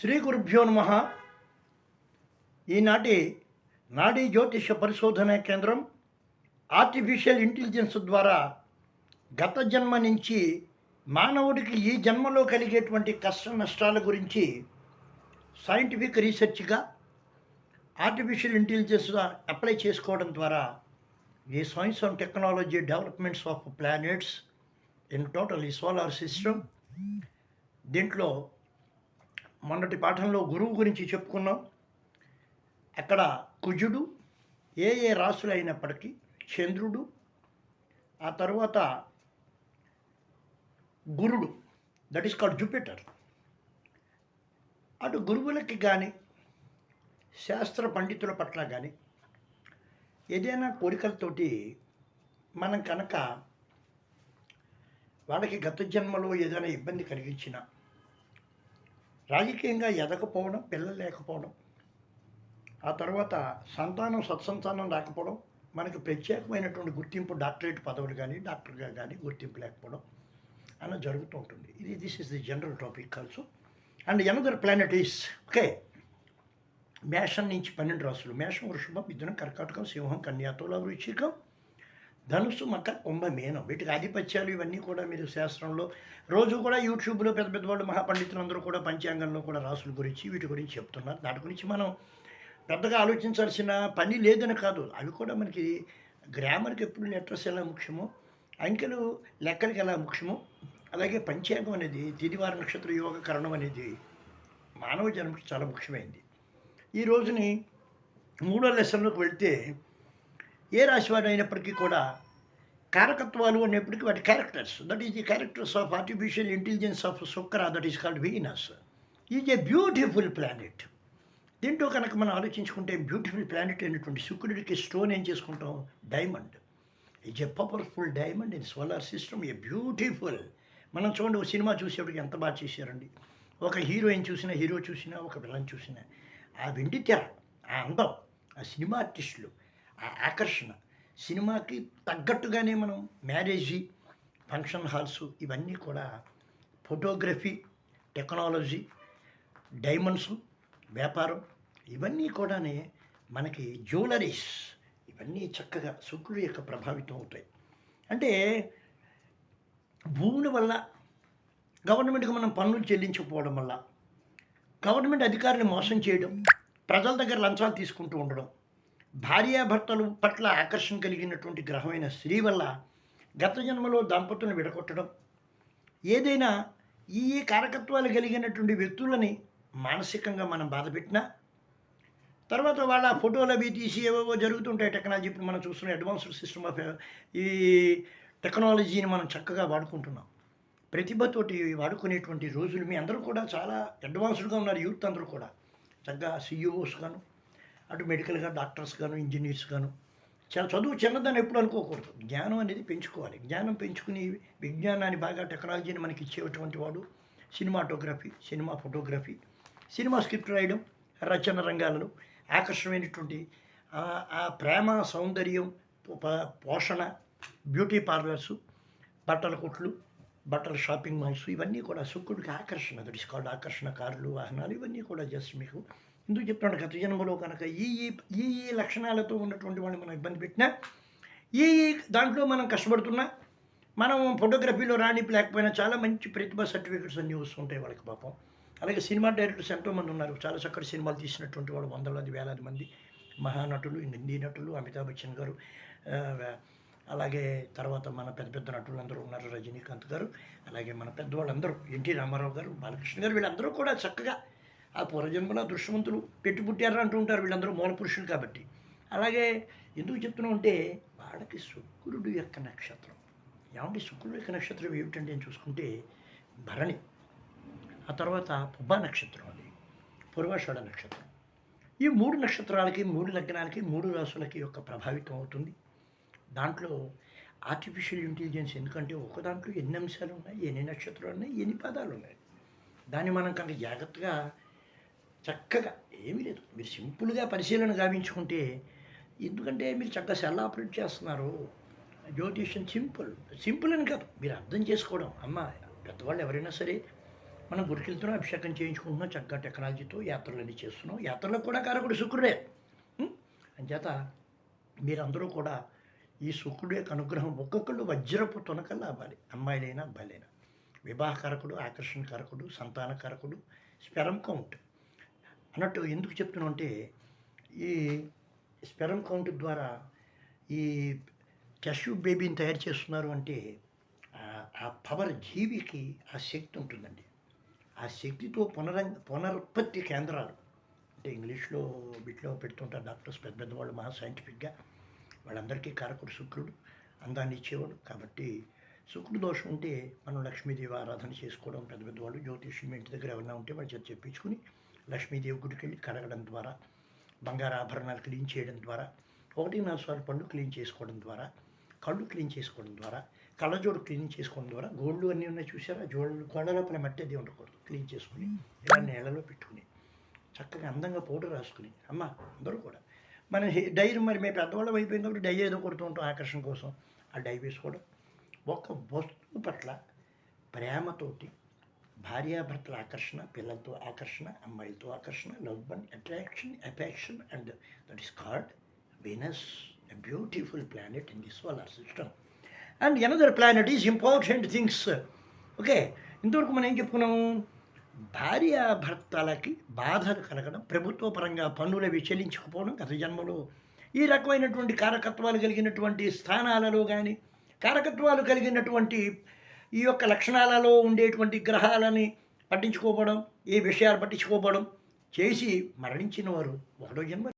శ్రీ గురుభ్యో నమ. ఈనాటి నాడీ జ్యోతిష పరిశోధన కేంద్రం ఆర్టిఫిషియల్ ఇంటెలిజెన్స్ ద్వారా గత జన్మ నుంచి మానవుడికి ఈ జన్మలో కలిగేటువంటి కష్ట నష్టాల గురించి సైంటిఫిక్ రీసెర్చ్గా ఆర్టిఫిషియల్ ఇంటెలిజెన్స్ అప్లై చేసుకోవడం ద్వారా ఈ science and technology developments of planets in total ఈ సోలార్ సిస్టమ్. దీంట్లో మొన్నటి పాఠంలో గురువు గురించి చెప్పుకున్నాం. అక్కడ కుజుడు ఏ ఏ రాసులు అయినప్పటికీ చంద్రుడు ఆ తర్వాత గురుడు దట్ ఈస్ కాల్డ్ జూపిటర్ అటు గురువులకి కానీ శాస్త్ర పండితుల పట్ల కానీ ఏదైనా కోరికలతోటి మనం కనుక వాళ్ళకి గత జన్మలో ఏదైనా ఇబ్బంది కలిగించిన రాజకీయంగా ఎదకపోవడం పిల్లలు లేకపోవడం ఆ తర్వాత సంతానం సత్సంతానం రాకపోవడం మనకు ప్రత్యేకమైనటువంటి గుర్తింపు డాక్టరేట్ పదవులు కానీ డాక్టర్గా కానీ గుర్తింపు లేకపోవడం అలా జరుగుతూ ఉంటుంది. ఇది this is the general topic also and another planet is okay మేషం నుంచి పన్నెండు రాసులు మేషం వృషభం మిథునం కర్కాటకం సింహం కన్యాతుల వృశ్చికం ధనుసు మకర కుంభమేనం వీటికి ఆధిపత్యాలు ఇవన్నీ కూడా మీరు శాస్త్రంలో రోజు కూడా యూట్యూబ్లో పెద్ద పెద్ద వాళ్ళు మహాపండితులందరూ కూడా పంచాంగంలో కూడా రాసుల గురించి వీటి గురించి చెప్తున్నారు. దాని గురించి మనం పెద్దగా ఆలోచించాల్సిన పని లేదని కాదు. అవి కూడా మనకి గ్రామర్కి ఎప్పుడు లెటర్స్ ఎలా ముఖ్యమో అంకెలు లెక్కలకి ఎలా ముఖ్యమో అలాగే పంచాంగం అనేది తిదివార నక్షత్ర యోగ కరణం అనేది మానవ జన్మకి చాలా ముఖ్యమైంది. ఈ రోజుని మూడో లెసన్లోకి వెళ్తే ఏ రాశి వారు అయినప్పటికీ కూడా కారకత్వాలు అనేప్పటికీ వాటి characters that is the characters of artificial intelligence of Shukra that is called Venus is a beautiful planet దీంట్లో కనుక మనం ఆలోచించుకుంటే బ్యూటిఫుల్ ప్లానెట్ అయినటువంటి శుక్రుడికి స్టోన్ ఏం చేసుకుంటాం? Diamond is a powerful diamond in solar system a beautiful మనం చూడండి ఒక సినిమా చూసేప్పటికి ఎంత బాగా చేశారండి. ఒక హీరోయిన్ చూసినా హీరో చూసినా ఒక విలన్ చూసినా ఆ వెండి ఆ అందం ఆ సినిమా ఆర్టిస్టులు ఆకర్షణ. సినిమాకి తగ్గట్టుగానే మనం మ్యారేజీ ఫంక్షన్ హాల్స్ ఇవన్నీ కూడా ఫోటోగ్రఫీ టెక్నాలజీ డైమండ్స్ వ్యాపారం ఇవన్నీ కూడానే మనకి జ్యువెలరీస్ ఇవన్నీ చక్కగా శుక్రుడి యొక్క ప్రభావితం అవుతాయి. అంటే భూముల వల్ల గవర్నమెంట్కి మనం పన్నులు చెల్లించకపోవడం వల్ల గవర్నమెంట్ అధికారులు మోసం చేయడం ప్రజల దగ్గర లంచాలు తీసుకుంటూ ఉండడం భార్యాభర్తలు పట్ల ఆకర్షణ కలిగినటువంటి గ్రహమైన స్త్రీ వల్ల గత జన్మలో దంపతులను విడగొట్టడం ఏదైనా ఈ ఈ కారకత్వాలు కలిగినటువంటి వ్యక్తులని మానసికంగా మనం బాధపెట్టినా తర్వాత వాళ్ళ ఫోటోలు అవి తీసి ఏవేవో జరుగుతుంటాయి టెక్నాలజీ ఇప్పుడు మనం చూస్తున్న అడ్వాన్స్డ్ సిస్టమ్ ఆఫ్ ఈ టెక్నాలజీని మనం చక్కగా వాడుకుంటున్నాం. ప్రతిభతోటి వాడుకునేటువంటి రోజులు మీ అందరూ కూడా చాలా అడ్వాన్స్డ్గా ఉన్నారు యూత్ అందరూ కూడా. చక్కగా సిఇఓస్ గాను అటు మెడికల్గా డాక్టర్స్ గాను ఇంజనీర్స్ గాను. చాలా చదువు చిన్నదని ఎప్పుడు అనుకోకూడదు. జ్ఞానం అనేది పెంచుకోవాలి. జ్ఞానం పెంచుకుని విజ్ఞానాన్ని బాగా టెక్నాలజీని మనకి ఇచ్చేటువంటి వాడు cinematography cinema photography cinema script రాయడం రచన రంగాలలో ఆకర్షణమైనటువంటి ఆ- ప్రేమ సౌందర్యం పోషణ బ్యూటీ పార్లర్స్ బట్టల కొట్లు బట్టల షాపింగ్ మాల్స్ ఇవన్నీ కూడా శుక్రుడికి ఆకర్షణ. దట్ ఇస్ కాల్డ్ ఆకర్షణ కార్లు వాహనాలు ఇవన్నీ కూడా జస్ట్ మీకు ఎందుకు చెప్తున్నాడు గత జన్మలో కనుక ఈ ఈ ఈ లక్షణాలతో ఉన్నటువంటి వాళ్ళని మనం ఇబ్బంది పెట్టినా ఈ దాంట్లో మనం కష్టపడుతున్నా మనం ఫోటోగ్రఫీలో రాణిపు లేకపోయినా చాలా మంచి ప్రతిభ సర్టిఫికెట్స్ అన్నీ వస్తుంటాయి వాళ్ళకి పాపం. అలాగే సినిమా డైరెక్టర్స్ ఎంతోమంది ఉన్నారు. చాలా చక్కటి సినిమాలు తీసినటువంటి వాళ్ళు వందలాది వేలాది మంది మహానటులు హిందీ నటులు అమితాబ్ బచ్చన్ గారు అలాగే తర్వాత మన పెద్ద పెద్ద నటులు అందరూ ఉన్నారు రజనీకాంత్ గారు అలాగే మన పెద్దవాళ్ళందరూ ఎన్టీ రామారావు గారు బాలకృష్ణ గారు వీళ్ళందరూ కూడా చక్కగా ఆ పూర్వజన్మలో దృశ్యవంతులు పెట్టి పుట్టారు అంటూ ఉంటారు వీళ్ళందరూ మూల పురుషులు కాబట్టి. అలాగే ఎందుకు చెప్తున్నాం అంటే వాళ్ళకి శుక్రుడు యొక్క నక్షత్రం. ఏమంటే శుక్రుడు యొక్క నక్షత్రం ఏమిటంటే అని చూసుకుంటే భరణి ఆ తర్వాత పుబ్బా నక్షత్రం అది పూర్వాషాఢ నక్షత్రం. ఈ మూడు నక్షత్రాలకి మూడు లగ్నాలకి మూడు రాసులకి యొక్క ప్రభావితం అవుతుంది. దాంట్లో ఆర్టిఫిషియల్ ఇంటెలిజెన్స్ ఎందుకంటే ఒక దాంట్లో ఎన్ని అంశాలు ఉన్నాయి ఎన్ని నక్షత్రాలు ఉన్నాయి ఎన్ని పదాలు ఉన్నాయి. దాన్ని మనం కనుక జాగ్రత్తగా చక్కగా ఏమీ లేదు. మీరు సింపుల్గా పరిశీలన గావించుకుంటే ఎందుకంటే మీరు చక్కగా సెల్ ఆపరేట్ చేస్తున్నారు. జ్యోతిష్యం సింపుల్. సింపుల్ అని కాదు. మీరు అర్థం చేసుకోవడం. అమ్మ పెద్దవాళ్ళు ఎవరైనా సరే మనం గురికెళ్తున్నాం అభిషేకం చేయించుకుంటున్నాం చక్కగా టెక్నాలజీతో యాత్రలన్నీ చేస్తున్నాం. యాత్రలకు కూడా కారకుడు శుక్రుడే. అంచేత మీరందరూ కూడా ఈ శుక్రుడు యొక్క అనుగ్రహం ఒక్కొక్కళ్ళు వజ్రపు తునకల్లా అవ్వాలి అమ్మాయిలైనా అబ్బాయిలైనా. వివాహకారకుడు ఆకర్షణకారకుడు సంతానకారకుడు స్పెరం కౌంట్. అన్నట్టు ఎందుకు చెప్తున్నాం అంటే ఈ స్పెరమ్ కౌంట్ ద్వారా ఈ టెస్యూ బేబీని తయారు చేస్తున్నారు అంటే ఆ- పవర్ జీవికి ఆ శక్తి ఉంటుందండి. ఆ శక్తితో పునరం పునరుత్పత్తి కేంద్రాలు. అంటే ఇంగ్లీష్లో బిట్లో పెడుతుంటారు డాక్టర్స్ పెద్ద పెద్ద వాళ్ళు మహా సైంటిఫిక్గా వాళ్ళందరికీ కారకుడు శుక్రుడు అందాన్ని ఇచ్చేవాడు. కాబట్టి శుక్రుడు దోషం ఉంటే మనం లక్ష్మీదేవి ఆరాధన చేసుకోవడం పెద్ద పెద్ద వాళ్ళు జ్యోతిష్యం ఇంటి దగ్గర ఎవరైనా ఉంటే వాళ్ళు చేత చెప్పించుకుని లక్ష్మీదేవి గుడికి వెళ్ళి కడగడం ద్వారా బంగారు ఆభరణాలు క్లీన్ చేయడం ద్వారా ఒకటి నాలుగు సార్లు పళ్ళు క్లీన్ చేసుకోవడం ద్వారా కళ్ళు క్లీన్ చేసుకోవడం ద్వారా కళ్ళజోడు క్లీన్ చేసుకోవడం ద్వారా గోళ్ళు అన్నీ ఉన్నాయి చూసారా జోళ్ళు కళ్ళ లోపల మట్టి అది ఉండకూడదు క్లీన్ చేసుకుని ఇలా నీళ్ళలో పెట్టుకుని చక్కగా అందంగా పౌడర్ రాసుకుని అమ్మ అందరూ కూడా. మన డైరీ మరి మేము పెద్దవాళ్ళం అయిపోయింది కాబట్టి డై ఏదో కొడుతూ ఉంటాం ఆకర్షణ కోసం. ఆ డై వేసుకోవడం ఒక వస్తువు పట్ల ప్రేమతోటి భార్యాభర్తల ఆకర్షణ పిల్లలతో ఆకర్షణ అమ్మాయిలతో ఆకర్షణ love one attraction affection and that is called Venus a beautiful planet in the solar system and another planet is important things okay ఇంతవరకు మనం ఏం చెప్పుకున్నాము? భార్యాభర్తలకి బాధలు కలగడం ప్రభుత్వ పరంగా పన్నులు అవి చెల్లించకపోవడం గత జన్మలో ఈ రకమైనటువంటి కారకత్వాలు కలిగినటువంటి స్థానాలలో కానీ కారకత్వాలు కలిగినటువంటి ఈ యొక్క లక్షణాలలో ఉండేటువంటి గ్రహాలని పట్టించుకోపోవడం ఈ విషయాలు పట్టించుకోపోవడం చేసి మరణించిన వారు ఒకటో జన్మ